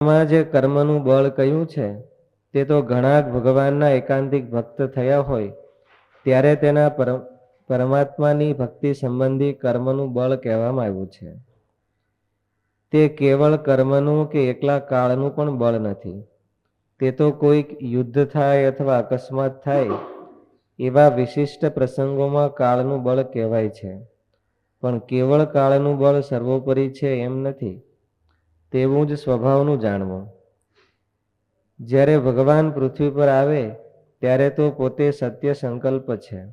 માં જે કર્મનું બળ કયું છે, તે તો ઘણા ભગવાનના એકાંતિક ભક્ત થયા હોય, ત્યારે તેના પરમાત્માની ભક્તિ સંબંધી કર્મનું બળ કહેવામાં આવ્યું છે. તે કેવળ કર્મનું કે એકલા કાળનું પણ બળ નથી. તે તો કોઈક યુદ્ધ થાય અથવા અકસ્માત થાય, એવા વિશિષ્ટ પ્રસંગોમાં કાળનું બળ કહેવાય છે. પણ કેવળ કાળનું બળ સર્વોપરી છે એમ નથી. તેવું જ સ્વભાવનું જાણવું. જ્યારે ભગવાન પૃથ્વી પર આવે ત્યારે તો પોતે સત્ય સંકલ્પ છે.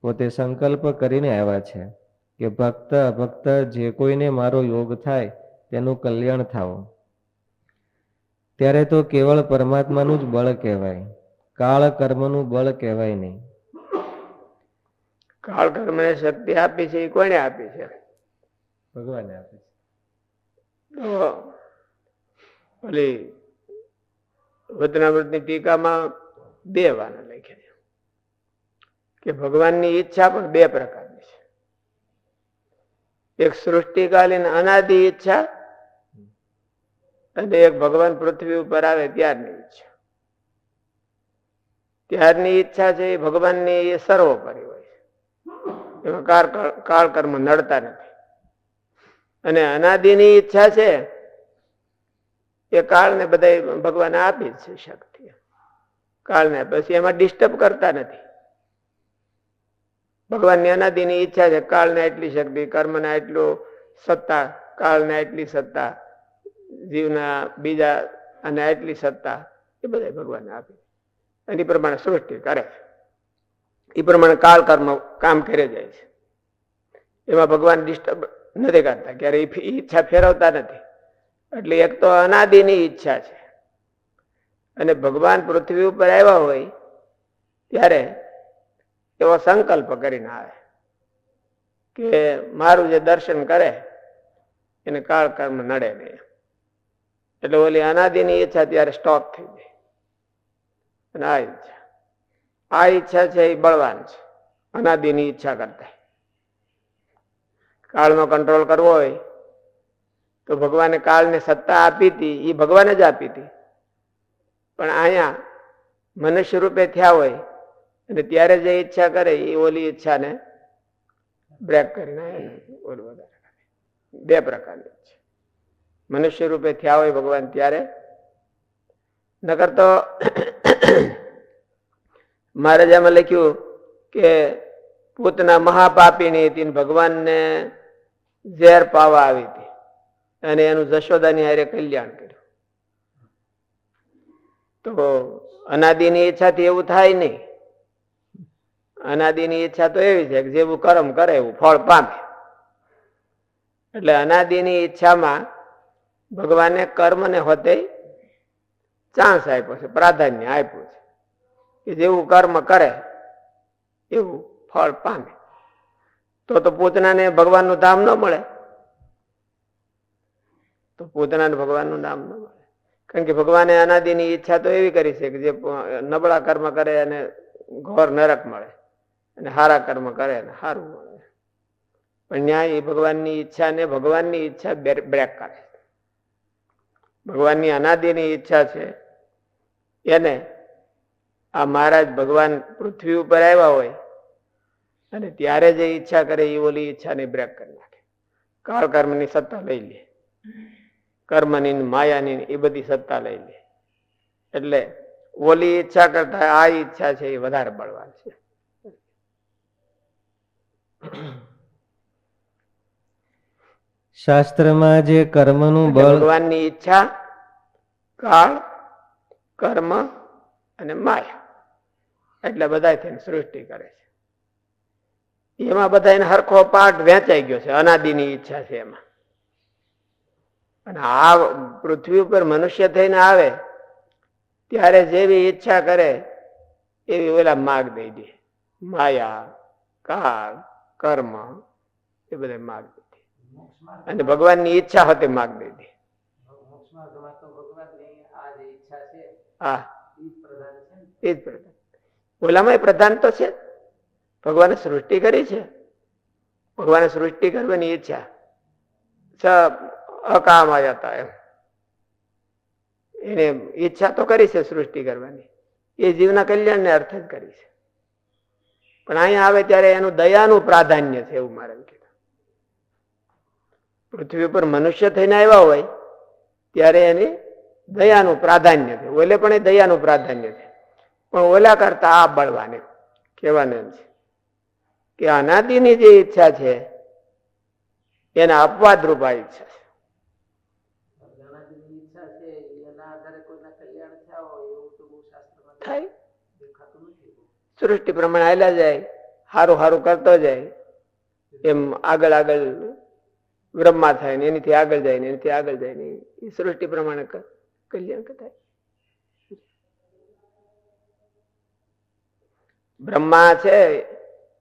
પોતે સંકલ્પ કરીને આવ્યા છે કે ભક્ત અભક્ત જે કોઈને મારો યોગ થાય તેનું કલ્યાણ થાવો. ત્યારે તો કેવળ પરમાત્માનું જ બળ કહેવાય. કાળ કર્મનું બળ કહેવાય નહીં. કાળ કર્મને શક્તિ આપી છે એ કોને આપી છે? ભગવાને આપી છે. ઓલી વતનામૃતની ટીકામાં બે વાના લખ્યા કે ભગવાનની ઈચ્છા પણ બે પ્રકારની છે. એક સૃષ્ટિકાલીન અનાદિ ઈચ્છા અને એક ભગવાન પૃથ્વી ઉપર આવે ત્યારની ઈચ્છા. ત્યારની ઈચ્છા છે એ ભગવાનની એ સર્વોપરી હોય છે. એમાં કાળ કર્મ નડતા નથી. અને અનાદિની ઈચ્છા છે એ કાળને બધા ભગવાને આપી છે શક્તિ. કાળને પછી એમાં ડિસ્ટર્બ કરતા નથી. ભગવાનની અનાદિની ઈચ્છા છે કાળને એટલી શક્તિ, કર્મને એટલું સત્તા, કાળને એટલી સત્તા, જીવના બીજા અને એટલી સત્તા, એ બધા ભગવાન આપી. એની પ્રમાણે સૃષ્ટિ કરે. છે એ પ્રમાણે કાળ કર્મ કામ કરે જાય છે. એમાં ભગવાન ડિસ્ટર્બ નથી કરતા. ક્યારે ઈચ્છા ફેરવતા નથી. એટલે એક તો અનાદિની ઈચ્છા છે. અને ભગવાન પૃથ્વી ઉપર આવ્યા હોય, ત્યારે એવો સંકલ્પ કરીને આવે કે મારું જે દર્શન કરે, એને કાળ કર્મ નડે નહીં. એટલે ઓલી અનાદિની ઈચ્છા ત્યારે સ્ટોપ થઈ જાય. અને આ ઈચ્છા. આ ઈચ્છા છે એ બળવાન છે. અનાદિની ઈચ્છા કરતા. કાળનો કંટ્રોલ કરવો હોય, તો ભગવાને કાળને સત્તા આપી હતી એ ભગવાને જ આપી હતી. પણ અહીંયા મનુષ્ય રૂપે થયા હોય, અને ત્યારે જે ઈચ્છા કરે એ ઓલી ઈચ્છાને બ્રેક કરીને ઓલું વધારે બે પ્રકારની છે મનુષ્ય રૂપે થયા હોય ભગવાન ત્યારે. નકર તો મહારાજામાં લખ્યું કે, પૂતના મહાપાપીની હતી ભગવાનને ઝેર પાવા આવી હતી. અને એનું જશોદાની હારે કલ્યાણ કર્યું. તો અનાદિની ઈચ્છાથી એવું થાય નહીં. અનાદિની ઈચ્છા તો એવી છે કે જેવું કર્મ કરે એવું ફળ પામે. એટલે અનાદિની ઈચ્છામાં ભગવાને કર્મને હોતે ચાન્સ આપ્યો છે, પ્રાધાન્ય આપ્યું છે કે જેવું કર્મ કરે એવું ફળ પામે. તો તો પૂતનાને ભગવાનનું ધામ ન મળે. તો પૂતનાને ભગવાનનું નામ ન મળે. કારણ કે ભગવાને અનાદિની ઈચ્છા તો એવી કરી છે કે જે નબળા કર્મ કરે અને ઘોર નરક મળે. અને સારા કર્મ કરે અને સારું મળે. પણ ન્યાય એ ભગવાનની ઈચ્છા ને ભગવાનની ઈચ્છા બ્રેક કરે. ભગવાનની અનાદિની ઈચ્છા છે એને આ મહારાજ ભગવાન પૃથ્વી ઉપર આવ્યા હોય અને ત્યારે જે ઈચ્છા કરે એ ઓલી ઈચ્છાને બ્રેક કરી નાખે. કાળ કર્મની સત્તા લઈ લે. કર્મની માયાની એ બધી સત્તા લઈ લે. એટલે ઓલી ઈચ્છા કરતા આ ઈચ્છા છે એ વધારે બળવાન છે. શાસ્ત્રમાં જે કર્મનું બળ ભગવાનની ઈચ્છા કાળ કર્મ અને માયા. એટલે બધા થઈને સૃષ્ટિ કરે છે. એમાં બધા એને હરખો પાઠ વેચાઈ ગયો છે, અનાદિની ઈચ્છા છે એમાં. અને આ પૃથ્વી ઉપર મનુષ્ય થઈને આવે, ત્યારે જેવી ઈચ્છા કરે, એવી ઓલા માગ દઈ દે. માયા, કાળ, કર્મ, એ બધા માગ દઈ દે. અને ભગવાનની ઈચ્છા હોતે માગ દઈ દે. હા. એ જ પ્રધાન ઓલામાં પ્રધાન તો છે ભગવાને સૃષ્ટિ કરી છે? ભગવાને સૃષ્ટિ કરવાની ઈચ્છા. અકામ જતા એમ. એને ઈચ્છા તો કરી છે સૃષ્ટિ કરવાની. એ જીવના કલ્યાણને અર્થ જ કરી છે. પણ અહીંયા આવે ત્યારે એનું દયાનું પ્રાધાન્ય છે એવું મારે કીધું. પૃથ્વી પર મનુષ્ય થઈને આવ્યા હોય, ત્યારે એની દયાનું પ્રાધાન્ય છે. ઓલે પણ એ દયાનું પ્રાધાન્ય છે. પણ ઓલા કરતા આ બળવાને કહેવાનું એમ છે. કે અનાદિની જે ઈચ્છા છે એના અપવાદ રૂપા ઈચ્છા છે. થયા સૃષ્ટિ પ્રમાણે હાલ્યા જાય સારું સારું કરતો જાય એમ આગળ આગળ બ્રહ્મા થાય ને એનીથી આગળ જાય ને એનીથી આગળ જાય ને એ સૃષ્ટિ પ્રમાણે કલ્યાણ થાય બ્રહ્મા છે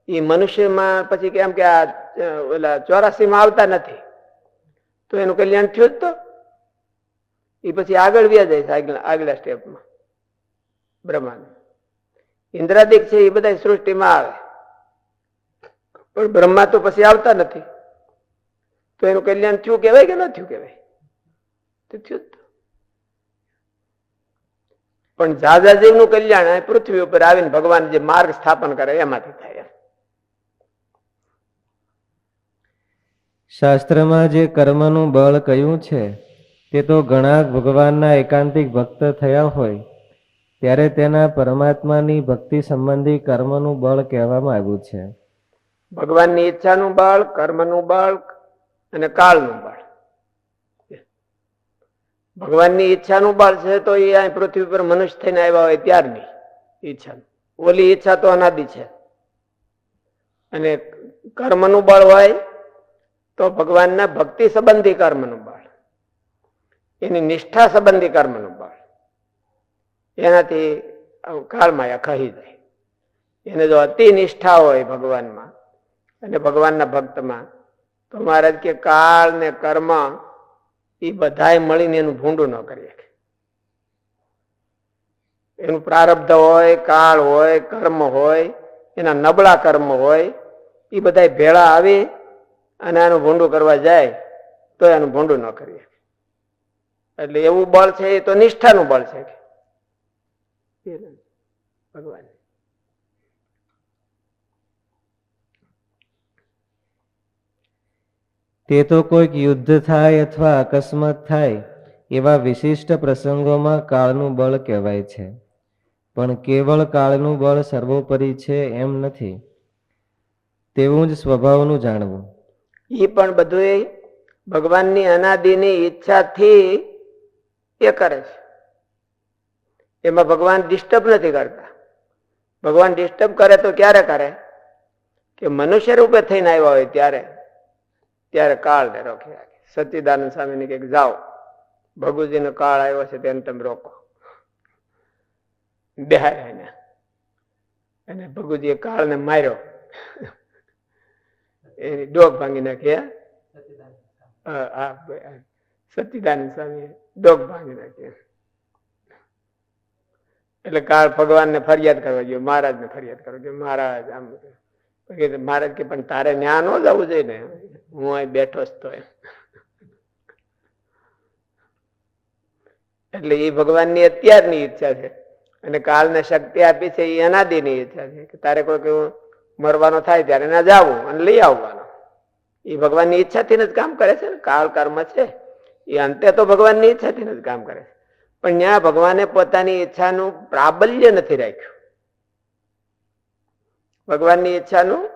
એ મનુષ્યમાં પછી કેમ કે આ ઓલા ચોરાસી માં આવતા નથી. તો એનું કલ્યાણ થયું જ તો. એ પછી આગળ વ્યા જાય છે આગલા સ્ટેપમાં. બ્રહ્માંડ ઇન્દ્રાદિક છે એ બધા સૃષ્ટિમાં આવે. પણ બ્રહ્મા તો પછી આવતા નથી. તો એનું કલ્યાણ થયું કહેવાય કે ન થયું કહેવાય? તો થયું જ. પણ ઝાઝા જીવનું કલ્યાણ પૃથ્વી ઉપર આવીને ભગવાન જે માર્ગ સ્થાપન કરે એમાંથી થાય એમ. શાસ્ત્રમાં જે કર્મનું બળ કયું છે, તે તો ઘણા ભગવાનના એકાંતિક ભક્ત થયા હોય, ત્યારે તેના પરમાત્માની ભક્તિ સંબંધી કર્મનું બળ કહેવામાં આવ્યું છે. ભગવાનની ઈચ્છાનું બળ, કર્મનું બળ અને કાળનું બળ. ભગવાનની ઈચ્છાનું બળ છે તો એ અહીં પૃથ્વી પર મનુષ્ય થઈને આવ્યા હોય ત્યારની ઈચ્છા. ઓલી ઈચ્છા તો અનાદિ છે. અને કર્મનું બળ હોય તો ભગવાનના ભક્તિ સંબંધી કર્મનું બળ. એની નિષ્ઠા સંબંધી કર્મનું બળ. એનાથી કાળમાયા ખહી જાય. એને જો અતિ નિષ્ઠા હોય ભગવાનમાં, અને ભગવાનના ભક્તમાં, તો મહારાજ કે કાળ ને કર્મ એ બધાએ મળીને એનું ભૂંડું ન કરી શકે. એનું પ્રારબ્ધ હોય, કાળ હોય, કર્મ હોય, એના નબળા કર્મ હોય એ બધાય ભેળા આવી અને આનું ભૂંડું કરવા જાય તો એનું ભૂંડું ન કરીએ. એટલે એવું બળ છે એ તો નિષ્ઠાનું બળ છે. ભગવાન. તે તો કોઈક યુદ્ધ થાય અથવા અકસ્માત થાય, એવા વિશિષ્ટ પ્રસંગોમાં કાળનું બળ કહેવાય છે. પણ કેવળ કાળનું બળ સર્વોપરી છે એમ નથી. તેવું જ સ્વભાવનું જાણવું. એ પણ બધું ભગવાનની અનાદિની ઈચ્છાથી એ કરે છે. એમાં ભગવાન ડિસ્ટર્બ નથી કરતા. ભગવાન ડિસ્ટર્બ કરે તો ક્યારે કરે? કે મનુષ્ય રૂપે થઈને આવ્યા હોય ત્યારે. ત્યારે કાળને રોકી રાખે. સચ્ચિદાનંદ સ્વામીને કંઈક જાઓ, ભગુજીનો કાળ આવ્યો છે તેને તમે રોકો. દેહાય એને. અને ભગુજીએ કાળને માર્યો. એની ડોગ ભાંગી નાખી સચિદાનંદ સ્વામી ડોગ ભાંગી નાખી એટલે કાળ ભગવાનને ફરિયાદ કરવા ગયો મહારાજને ફરિયાદ કરવા કે મહારાજ આમ મહારાજ કે પણ તારે ન્યા ન જવું જોઈએ ને? હું અહીં બેઠો જ તો એટલે એ ભગવાનની અત્યારની ઈચ્છા છે. અને કાળને શક્તિ આપી છે એ અનાદિની ઈચ્છા છે. કે તારે કોઈ એવું મરવાનો થાય ત્યારે ના જવું અને લઈ આવવાનો. એ ભગવાનની ઈચ્છાથી જ કામ કરે છે ને? કાળ કર્મ છે. એ અંતે તો ભગવાનની ઈચ્છાથી જ કામ કરે છે. પણ ત્યાં ભગવાને પોતાની ઈચ્છાનું પ્રાબલ્ય નથી રાખ્યું. ભગવાનની ઈચ્છાનું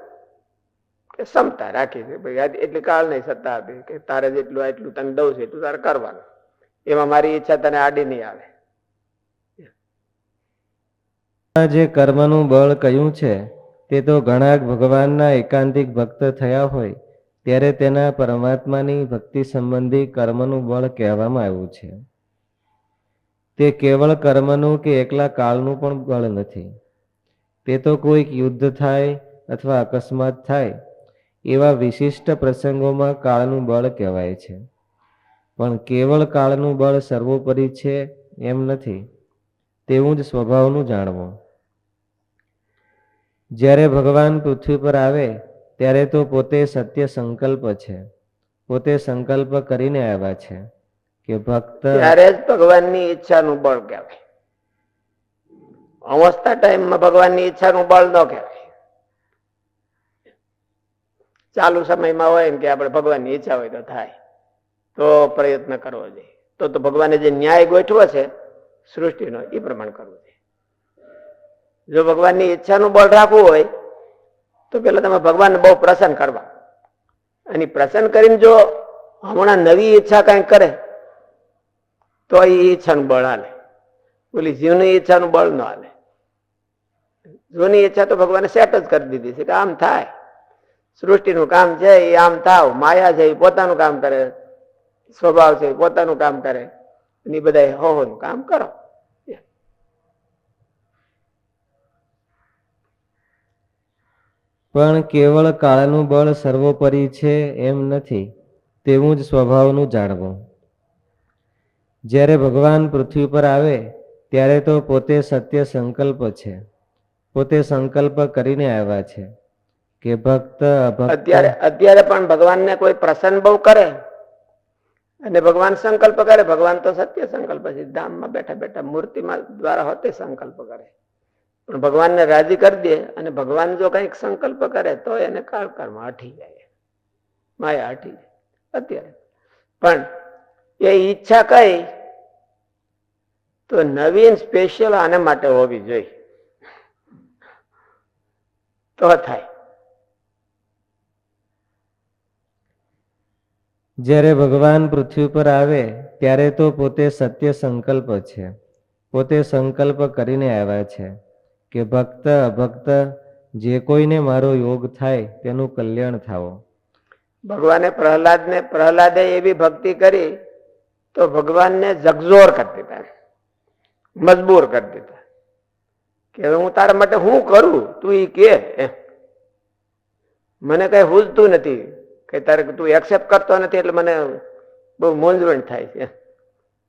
ક્ષમતા રાખી છે. એટલી કાળ નહીં સત્તા આપી કે તારે જેટલું એટલું તને દઉં છે, એટલું તારે કરવાનું. એમાં મારી ઈચ્છા તને આડી નહીં આવે. જે કર્મનું બળ કયું છે? તે તો ઘણા ભગવાનના એકાંતિક ભક્ત થયા હોય, ત્યારે તેના પરમાત્માની ભક્તિ સંબંધી કર્મનું બળ કહેવામાં આવ્યું છે. તે કેવળ કર્મનું કે એકલા કાળનું પણ બળ નથી. તે તો કોઈક યુદ્ધ થાય અથવા અકસ્માત થાય, એવા વિશિષ્ટ પ્રસંગોમાં કાળનું બળ કહેવાય છે. પણ કેવળ કાળનું બળ સર્વોપરી છે એમ નથી. તેવું જ સ્વભાવનું જાણવું. જ્યારે ભગવાન પૃથ્વી પર આવે, ત્યારે તો પોતે સત્ય સંકલ્પ છે. પોતે સંકલ્પ કરીને આવ્યા છે કે ભક્ત ત્યારે જ ભગવાનની ઈચ્છાનું બળ કહેવાય અવસ્થા ટાઈમમાં ભગવાનની ઈચ્છાનું બળ ન કહેવાય ચાલુ સમયમાં હોય કે આપણે ભગવાનની ઈચ્છા હોય તો થાય. તો પ્રયત્ન કરવો જોઈએ. તો તો ભગવાને જે ન્યાય ગોઠવો છે, સૃષ્ટિનો, એ પ્રમાણ કરવું જોઈએ. જો ભગવાનની ઈચ્છાનું બળ રાખવું હોય, તો પેલા તમે ભગવાનને બહુ પ્રસન્ન કરવા. અને પ્રસન્ન કરીને જો હમણાં નવી ઈચ્છા કંઈક કરે, તો એ ઈચ્છાનું બળ હાલે ઓલી જીવની ઈચ્છાનું બળ ન હાલે જૂની ઈચ્છા તો ભગવાને સેટ જ કરી દીધી છે કે આમ થાય. સૃષ્ટિનું કામ છે, એ આમ થાવ. માયા છે, એ પોતાનું કામ કરે. સ્વભાવ છે પોતાનું કામ કરે. એ બધા હોનું કામ કરો. પણ કેવળ કાળનું બળ સર્વોપરી છે એમ નથી, તેવું જ સ્વભાવનું જાણવું. જ્યારે ભગવાન પૃથ્વી પર આવે, ત્યારે તો પોતે સત્ય સંકલ્પ છે. પોતે સંકલ્પ કરીને આવ્યા છે કે ભક્ત અત્યારે અત્યારે પણ ભગવાનને કોઈ પ્રસન્ન બહુ કરે? અને ભગવાન સંકલ્પ કરે? ભગવાન તો સત્ય સંકલ્પ છે. ધામમાં બેઠા બેઠા મૂર્તિમાં દ્વારા હોતે સંકલ્પ કરે. પણ ભગવાનને રાજી કરી દે અને ભગવાન જો કંઈક સંકલ્પ કરે તો એને કાળ કાળમાં હટી જાય. માયા હટી જાય. અત્યારે. પણ એ ઈચ્છા કઈ તો નવીન સ્પેશિયલ આને માટે હોવી જોઈએ. તો થાય. જ્યારે ભગવાન પૃથ્વી પર આવે, ત્યારે તો પોતે સત્ય સંકલ્પ છે. પોતે સંકલ્પ કરીને આવ્યા છે. કે ભક્ત અભક્ત જે કોઈને મારો યોગ થાય તેનું કલ્યાણ થાવો ભગવાને પ્રહલાદને, પ્રહલાદે એવી ભક્તિ કરી તો ભગવાનને જગજોર કરી દીધા, મજબૂર કરી દીધા. કે હું તારા માટે શું કરું? તું એ કે. મને કઈ હુજતું નથી, કે તારે તું એક્સેપ્ટ કરતો નથી એટલે મને બહુ મૂંઝવણ થાય છે.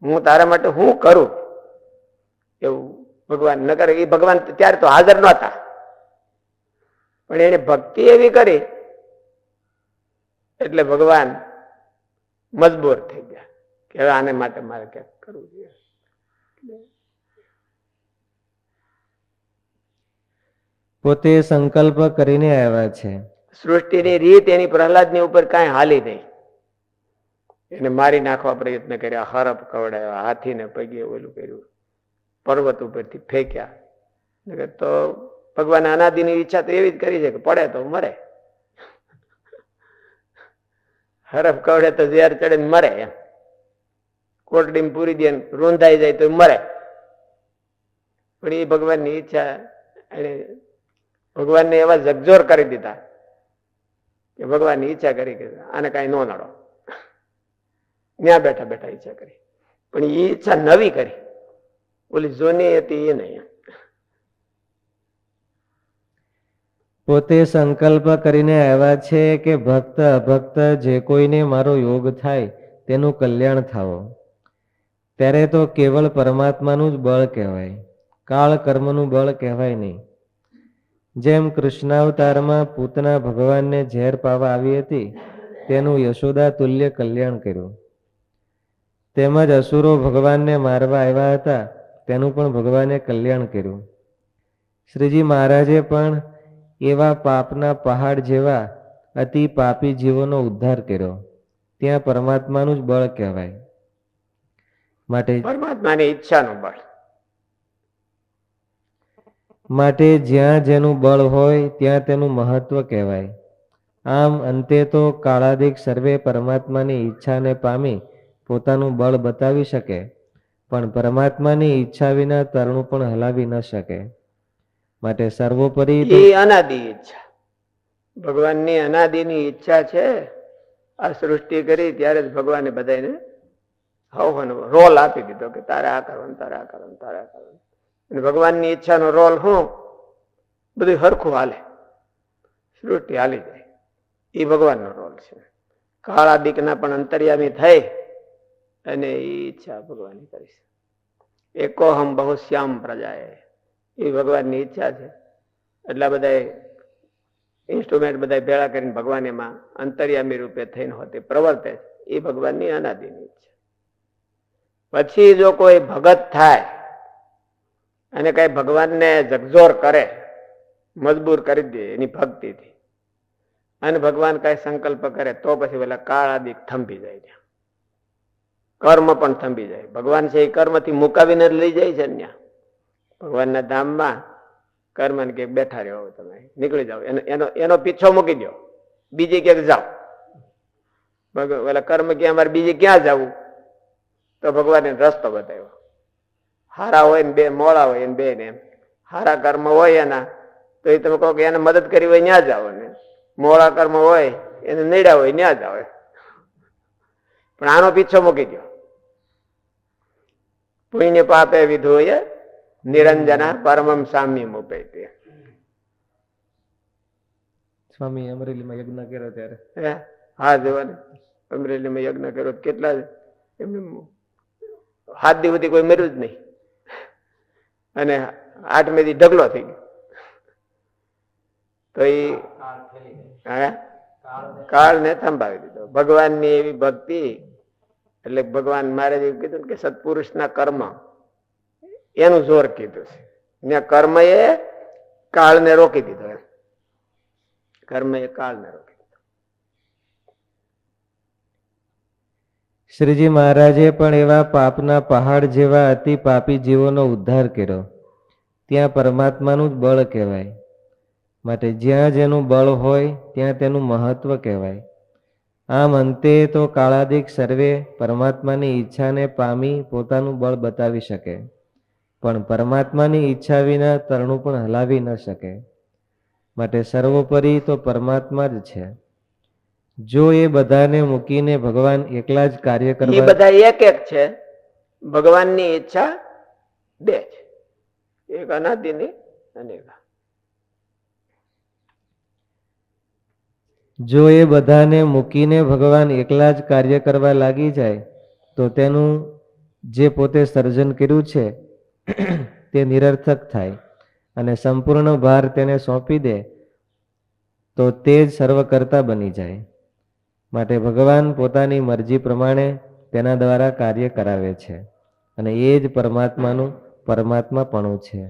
હું તારા માટે શું કરું? એવું ભગવાન નકર એ ભગવાન ત્યારે તો હાજર નહોતા. પણ એને ભક્તિ એવી કરી એટલે ભગવાન મજબૂર થઈ ગયા. કે હવે આને માટે મારે ક્યાંક કરવું જોઈએ. પોતે સંકલ્પ કરીને આવ્યા છે. સૃષ્ટિની રીત એની પ્રહલાદની ઉપર કાંઈ હાલી નહીં. એને મારી નાખવા પ્રયત્ન કર્યા હરપ કવડાવ્યા હાથીને પગે ઓલું કર્યું. પર્વત ઉપરથી ફેંક્યા. તો ભગવાન અનાદિની ઈચ્છા તો એવી જ કરી છે કે પડે તો મરે. હરફ કવડે તો ઝેર ચડે મરે એમ. કોટડીમાં પૂરી દે રૂંધાઈ જાય તો મરે. પણ એ ભગવાનની ઈચ્છા એને ભગવાનને એવા જગજોર કરી દીધા કે ભગવાનની ઈચ્છા કરી કે આને કાંઈ ન નડો. ત્યાં બેઠા બેઠા ઈચ્છા કરી. પણ એ ઈચ્છા નવી કરી. ઓલી જોની હતી એ નહીં. પોતે સંકલ્પ કરીને આવ્યા છે કે ભક્ત, અભક્ત, જે કોઈને મારો યોગ થાય તેનું કલ્યાણ થાવો ત્યારે તો કેવળ પરમાત્માનું જ બળ કહેવાય. કાળ કર્મનું બળ કહેવાય નહીં. જેમ કૃષ્ણાવતારમાં પૂતના ભગવાનને ઝેર પાવા આવી હતી, તેનું યશોદા તુલ્ય કલ્યાણ કર્યું. તેમજ અસુરો ભગવાનને મારવા આવ્યા હતા તેનું પણ ભગવાને કલ્યાણ કર્યું. શ્રીજી મહારાજે પણ એવા પાપના પહાડ જેવા અતિ પાપી જીવોનો ઉદ્ધાર કર્યો. ત્યાં પરમાત્માનું જ બળ કહેવાય. માટે પરમાત્માની ઈચ્છાનું બળ. માટે જ્યાં જેનું બળ હોય ત્યાં તેનું મહત્વ કહેવાય. આમ અંતે તો કાળાદિક સર્વે પરમાત્માની ઈચ્છાને પામી પોતાનું બળ બતાવી શકે. પણ પરમાત્માની ઈચ્છા વિના તરણું પણ હલાવી ન શકે. માટે સર્વોપરી એ અનાદિ ઈચ્છા. ભગવાનની અનાદિની ઈચ્છા છે આ સૃષ્ટિ કરી ત્યારે જ ભગવાને બધાને હવન રોલ આપી દીધો કે તારે આ કરવાનું તારે આ કરવાનું તારે આ કરવાનું. અને ભગવાનની ઈચ્છાનો રોલ હું બધું હરખું હાલે. સૃષ્ટિ હાલી જાય. એ ભગવાનનો રોલ છે. કાળા દીકના પણ અંતર્યામી થઈ. અને એ ઈચ્છા ભગવાનની કરી છે એકોહમ બહુ શ્યામ પ્રજાએ. એ ભગવાનની ઈચ્છા છે. એટલા બધા ઇન્સ્ટ્રુમેન્ટ બધા ભેળા કરીને ભગવાન એમાં અંતર્યામી રૂપે થઈને હોતે, પ્રવર્તે એ ભગવાનની અનાદિની ઈચ્છા. પછી જો કોઈ ભગત થાય, અને કઈ ભગવાનને જગજોર કરે, મજબૂર કરી દે, એની ભક્તિથી, અને ભગવાન કઈ સંકલ્પ કરે, તો પછી પેલા કાળ આદિ થંભી જાય ત્યાં. કર્મ પણ થંભી જાય. ભગવાન છે એ કર્મથી મુકાવીને લઈ જાય છે ત્યાં. ભગવાનના ધામમાં કર્મને કે બેઠા રહ્યો તમે. નીકળી જાઓ. એનો એનો એનો પીછો મૂકી દો બીજે ક્યાંક જાઓ. ભગ- કર્મ ક્યાં અમારે બીજે ક્યાં જવું? તો ભગવાને રસ્તો બતાવ્યો. હારા હોય ને બે મોડા હોય ને બે ને એમ. હારા કર્મ હોય એના, તો એ તમે કહો કે એને મદદ કરી હોય ત્યાં જાઓ ને મોડા કર્મ હોય, એને નડ્યા હોય ત્યાં જાઓ પણ આનો પીછો મૂકી દો પુણ્ય પાપે વિધોય નિરંજન પરમમ સામ્યમ ઉપેતે સ્વામી અમરેલીમાં યજ્ઞ કર્યો ત્યારે. હે? હા જોવાને. અમરેલીમાં યજ્ઞ કર્યો. કેટલા એમને હાથ દિવસથી કોઈ મર્યું જ નહીં. અને આઠ મેથી ઢગલો થઈ ગયો. તો એ કાળ હે? કાળને કાળને થંભાવી દીધો ભગવાનની એવી ભક્તિ એટલે ભગવાન મહારાજ એવું કીધું કે સત્પુરુષના કર્મ. એનું જોર કીધું છે. ને કર્મ એ કાળને રોકી દીધો એમ. કર્મ એ કાળને રોકી દીધો. શ્રીજી મહારાજે પણ એવા પાપના પહાડ જેવા અતિ પાપી જીવોનો ઉદ્ધાર કર્યો. ત્યાં પરમાત્માનું જ બળ કહેવાય. માટે જ્યાં જેનું બળ હોય, ત્યાં તેનું મહત્વ કહેવાય. આમ અંતે તો કાળાદિક સર્વે પરમાત્માની ઈચ્છાને પામી પોતાનું બળ બતાવી શકે. પણ પરમાત્માની ઈચ્છા વિના તરણું પણ હલાવી ન શકે. માટે સર્વોપરી તો પરમાત્મા જ છે. જો એ બધાને મૂકીને ભગવાન એકલા જ કાર્ય કરવા બધા એક એક છે. ભગવાનની ઈચ્છા બે છે. એક અનાદિની અને એક જો એ બધાને મૂકીને ભગવાન એકલા જ કાર્ય કરવા લાગી જાય, તો તેનું જે પોતે સર્જન કર્યું છે, તે નિરર્થક થાય અને સંપૂર્ણ ભાર તેને સોંપી દે, તો તે જ સર્વકર્તા બની જાય. માટે ભગવાન પોતાની મરજી પ્રમાણે તેના દ્વારા કાર્ય કરાવે છે અને એ જ પરમાત્માનું પરમાત્માપણું છે.